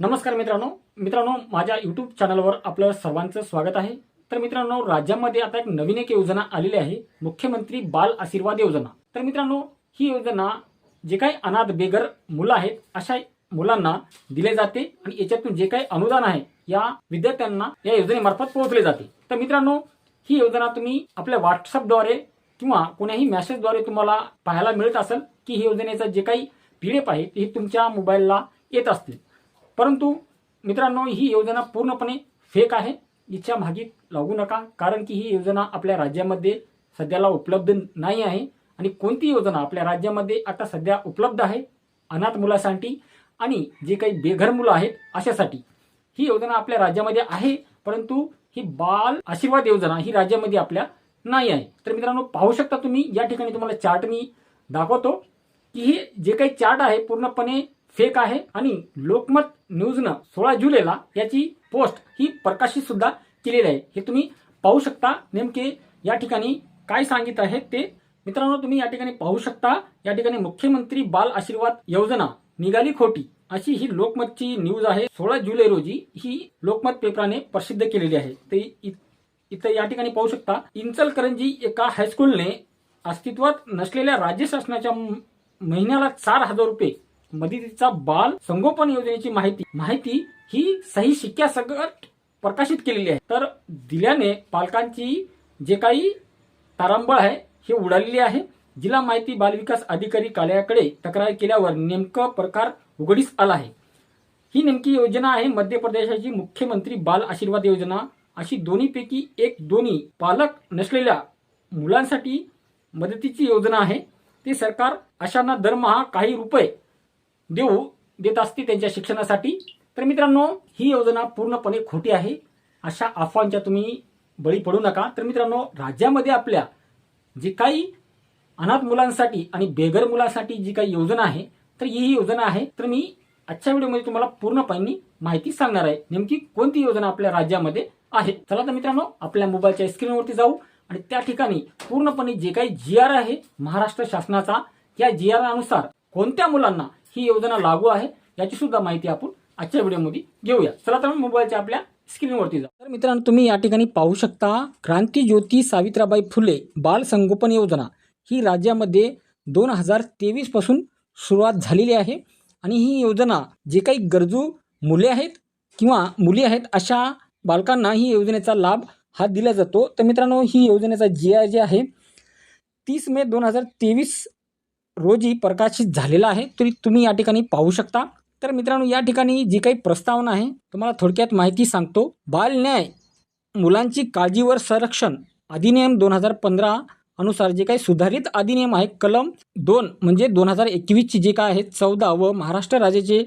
नमस्कार मित्रांनो. मित्रांनो माझ्या यूट्यूब चॅनलवर आपलं सर्वांचं स्वागत आहे. तर मित्रांनो राज्यामध्ये आता एक नवीन एक योजना आलेली आहे. मुख्यमंत्री बाल आशीर्वाद योजना. तर मित्रांनो ही योजना जे काही अनाथ बेघर मुलं आहेत अशा मुलांना दिले जाते आणि याच्यातून जे काही अनुदान आहे या विद्यार्थ्यांना या योजनेमार्फत पोहोचले जाते. तर मित्रांनो ही योजना तुम्ही आपल्या व्हॉट्सअपद्वारे किंवा कोण्याही मेसेजद्वारे तुम्हाला पाहायला मिळत असेल की ही योजनेचं जे काही पी डी एफ आहे ते तुमच्या मोबाईलला येत असतील. परंतु मित्रांनो ही योजना पूर्णपणे फेक आहे. इच्छा मागे लागू नका कारण की ही योजना आपल्या राज्यामध्ये सध्याला उपलब्ध नाही आहे. आणि कोणती योजना आपल्या राज्यामध्ये आता सध्या उपलब्ध आहे? अनाथ मुलासाठी आणि जे काही बेघर मुलं आहेत अशासाठी. ही योजना आपल्या राज्यामध्ये आहे परंतु ही बाल आशीर्वाद योजना ही राज्यामध्ये आपल्या नाही आहे. तर मित्रांनो पाहू शकता तुम्ही या ठिकाणी तुम्हाला चार्ट मी दाखवतो की हे जे काही चार्ट आहे पूर्णपणे फेक आहे आणि लोकमत न्यूजनं सोळा जुलैला याची पोस्ट ही प्रकाशित सुद्धा केलेली आहे. हे तुम्ही पाहू शकता नेमके या ठिकाणी काय सांगित आहे ते. मित्रांनो तुम्ही या ठिकाणी पाहू शकता. या ठिकाणी मुख्यमंत्री बाल आशीर्वाद योजना निघाली खोटी अशी ही लोकमतची न्यूज आहे. सोळा जुलै रोजी ही लोकमत पेपराने प्रसिद्ध केलेली आहे. ते इ- इथं या ठिकाणी पाहू शकता इंचलकरंजी एका हायस्कूलने अस्तित्वात नसलेल्या राज्य शासनाच्या महिन्याला चार हजार रुपये मदतीचा बाल संगोपन योजनेची माहिती. माहिती ही सही शिक्क्यासकट प्रकाशित केलेली आहे. तर दिल्याने पालकांची जे काही तारांबळ आहे हे उडालेली आहे. जिल्हा माहिती बालविकास अधिकारी कार्यालयाकडे तक्रार केल्यावर नेमकं प्रकार उघडीस आला आहे. ही नेमकी योजना आहे. मध्य प्रदेशाची मुख्यमंत्री बाल आशीर्वाद योजना. अशी दोन्हीपैकी एक दोन्ही पालक नसलेल्या मुलांसाठी मदतीची योजना आहे. ते सरकार अशांना दरमहा काही रुपये देऊ देत असते त्यांच्या शिक्षणासाठी. तर मित्रांनो ही योजना पूर्णपणे खोटी आहे. अशा अफवांच्या तुम्ही बळी पडू नका. तर मित्रांनो राज्यामध्ये आपल्या जे काही अनाथ मुलांसाठी आणि बेघर मुलांसाठी जी काही योजना आहे तर ही योजना आहे. तर मी आजच्या व्हिडिओमध्ये तुम्हाला पूर्णपणे माहिती सांगणार आहे नेमकी कोणती योजना आपल्या राज्यामध्ये आहे. चला तर मित्रांनो आपल्या मोबाईलच्या स्क्रीनवरती जाऊ आणि त्या ठिकाणी पूर्णपणे जे काही जी आर आहे महाराष्ट्र शासनाचा या जी आर अनुसार कोणत्या मुलांना ही योजना लागू आहे याची सुद्धा माहिती आपण आजच्या व्हिडिओमध्ये घेऊया. चला तर मोबाईलच्या आपल्या स्क्रीनवरती जा तर मित्रांनो तुम्ही या ठिकाणी पाहू शकता क्रांती ज्योती सावित्राबाई फुले बाल संगोपन योजना ही राज्यामध्ये दोन हजार तेवीसपासून सुरुवात झालेली आहे. आणि ही योजना जे काही गरजू मुले आहेत किंवा मुली आहेत अशा बालकांना ही योजनेचा लाभ हा दिला जातो. तर मित्रांनो ही योजनेचा जी आय जे आहे. तीस मे दोन हजार तेवीस रोजी प्रकाशित झालेला आहे तरी तुम्ही या ठिकाणी पाहू शकता. तर मित्रांनो या ठिकाणी जी काही प्रस्तावना आहे तुम्हाला थोडक्यात माहिती सांगतो. बाल न्याय मुलांची काळजीवर संरक्षण अधिनियम दोन हजार पंधरा अनुसार जे काही सुधारित अधिनियम आहे कलम दोन म्हणजे दोन हजार एकवीसची जे काय आहे चौदा व महाराष्ट्र राज्याचे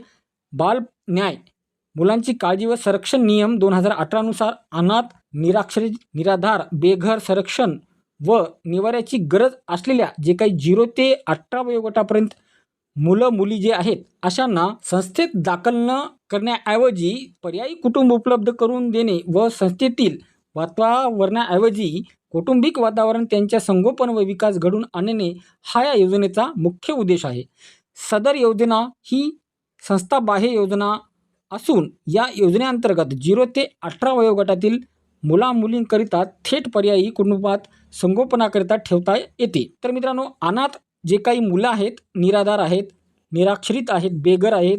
बाल न्याय मुलांची काळजी व संरक्षण नियम दोन हजार अठरानुसार अनाथ निराक्षरी निराधार बेघर संरक्षण व निवाऱ्याची गरज असलेल्या जे काही झिरो ते अठरा वयोगटापर्यंत मुलं मुली जे आहेत अशांना संस्थेत दाखल न करण्याऐवजी पर्यायी कुटुंब उपलब्ध करून देणे व संस्थेतील वातावरणाऐवजी कौटुंबिक वातावरण त्यांच्या संगोपन व विकास घडून आणणे हा या योजनेचा मुख्य उद्देश आहे. सदर योजना ही संस्थाबाह्य योजना असून या योजनेअंतर्गत झिरो ते अठरा वयोगटातील मुला मुलींकरिता थेट पर्यायी कुटुंबात संगोपनाकरिता ठेवता येते. तर मित्रांनो अनाथ जे काही मुलं आहेत निराधार आहेत निराक्षरित आहेत बेघर आहेत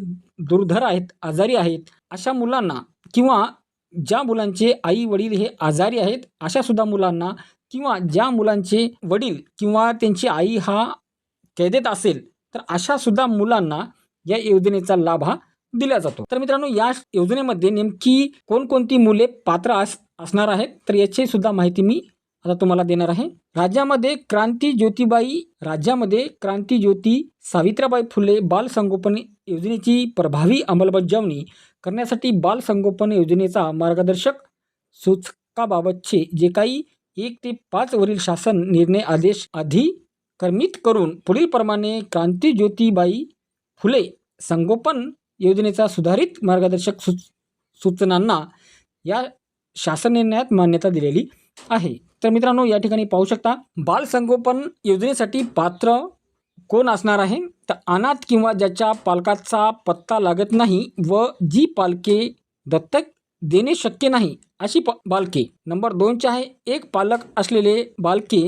दुर्धर आहेत आजारी आहेत अशा मुलांना किंवा ज्या मुलांचे आई वडील हे आजारी आहेत अशा सुद्धा मुलांना किंवा ज्या मुलांचे वडील किंवा त्यांची आई हा कैदेत असेल तर अशा सुद्धा मुलांना या योजनेचा लाभ हा दिला जातो. तर मित्रांनो या योजनेमध्ये नेमकी कोणकोणती मुले पात्र अस असणार आहेत तर याची सुद्धा माहिती मी आता तुम्हाला देणार आहे. राज्यामध्ये क्रांती ज्योतिबाई राज्यामध्ये क्रांती ज्योती सावित्राबाई फुले बाल संगोपन योजनेची प्रभावी अंमलबजावणी करण्यासाठी बाल संगोपन योजनेचा मार्गदर्शक सूचकाबाबतचे जे काही एक ते पाच वरील शासन निर्णय आदेश अधिक्रमित करून पुढीलप्रमाणे क्रांती ज्योतिबाई फुले संगोपन योजनेचा सुधारित मार्गदर्शक सूच सूचनांना या शासन निर्णयात मान्यता दिलेली आहे. तर मित्रांनो या ठिकाणी पाहू शकता बालसंगोपन योजनेसाठी पात्र कोण असणार आहे? तर अनाथ किंवा ज्याच्या पालकाचा पत्ता लागत नाही व जी पालके दत्तक देणे शक्य नाही अशी प बालके. नंबर दोनचे आहे एक पालक असलेले बालके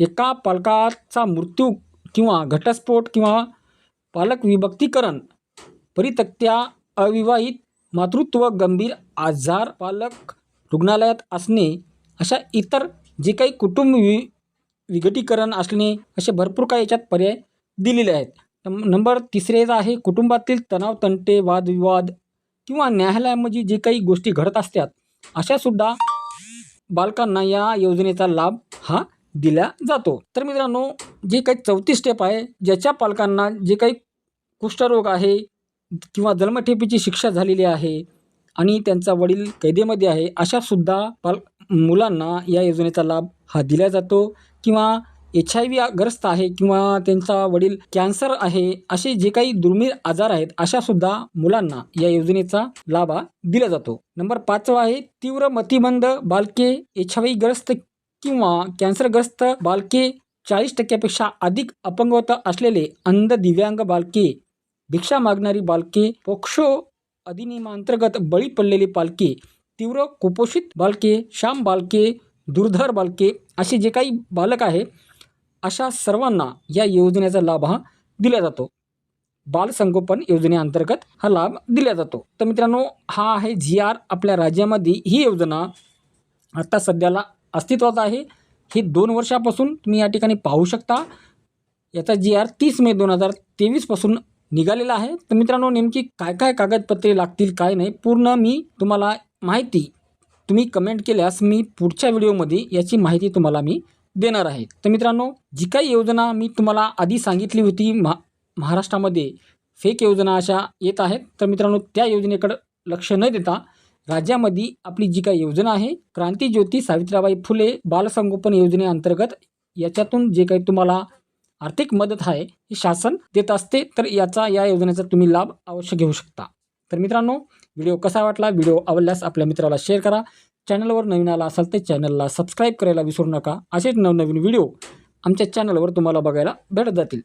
एका पालकाचा मृत्यू किंवा घटस्फोट किंवा पालक विभक्तीकरण परितक्त्या अविवाहित मातृत्व गंभीर आजार पालक रुग्णालयात असणे अशा इतर जे काही कुटुंब वि विघटीकरण असणे असे भरपूर काही याच्यात पर्याय दिलेले आहेत. नंबर नंबर तिसरेचा आहे कुटुंबातील तणाव तंटे वादविवाद किंवा न्यायालयामध्ये जे काही गोष्टी घडत असतात अशासुद्धा बालकांना या योजनेचा लाभ हा दिला जातो. तर मित्रांनो जे काही चौथी स्टेप आहे ज्याच्या पालकांना जे काही कुष्ठरोग आहे किंवा जन्मठेपीची शिक्षा झालेली आहे आणि त्यांचा वडील कैदेमध्ये आहे अशासुद्धा पाल मुलांना या योजनेचा लाभ हा दिला जातो किंवा एच आय व्ही ग्रस्त आहे किंवा त्यांचा वडील कॅन्सर आहे असे जे काही दुर्मिळ आजार आहेत अशासुद्धा मुलांना या योजनेचा लाभ हा दिला जातो. नंबर पाचवा आहे तीव्र मतिमंद बालके एच आय व्ही ग्रस्त किंवा कॅन्सरग्रस्त बालके चाळीस टक्क्यापेक्षा अधिक अपंगवता असलेले अंध दिव्यांग बालके भिक्षा मागणारी बालके पोक्षो अधिनियमांतर्गत बळी पडलेली पालके तीव्र कुपोषित बालके श्याम बालके दुर्धर बालके असे जे काही बालक आहे अशा सर्वांना या योजनेचा लाभ हा दिला जातो. बालसंगोपन योजनेअंतर्गत हा लाभ दिला जातो. तर मित्रांनो हा आहे जी आर आपल्या राज्यामध्ये. ही योजना आत्ता सध्याला अस्तित्वात आहे. हे दोन वर्षापासून तुम्ही या ठिकाणी पाहू शकता. याचा जी आर तीस मे दोन हजार तेवीसपासून निघालेला आहे. तर मित्रांनो नेमकी काय काय कागदपत्रे लागतील काय नाही पूर्ण मी तुम्हाला माहिती तुम्ही कमेंट केल्यास मी पुढच्या व्हिडिओमध्ये याची माहिती तुम्हाला मी देणार आहे. तर मित्रांनो जी काही योजना मी तुम्हाला आधी सांगितली होती महा महाराष्ट्रामध्ये फेक योजना अशा येत आहेत. तर मित्रांनो त्या योजनेकडं लक्ष न देता राज्यामध्ये आपली जी काही योजना आहे क्रांतीज्योती सावित्रीबाई फुले बालसंगोपन योजनेअंतर्गत याच्यातून जे काही तुम्हाला आर्थिक मदत आहे ही शासन देत असते. तर याचा या योजनेचा तुम्ही लाभ अवश्य घेऊ शकता. तर मित्रांनो व्हिडिओ कसा वाटला? व्हिडिओ आवडल्यास आपल्या मित्राला शेअर करा. चॅनलवर नवीन आला असाल तर चॅनलला सबस्क्राईब करायला विसरू नका. असेच नवनवीन व्हिडिओ आमच्या चॅनलवर तुम्हाला बघायला भेटत जातील.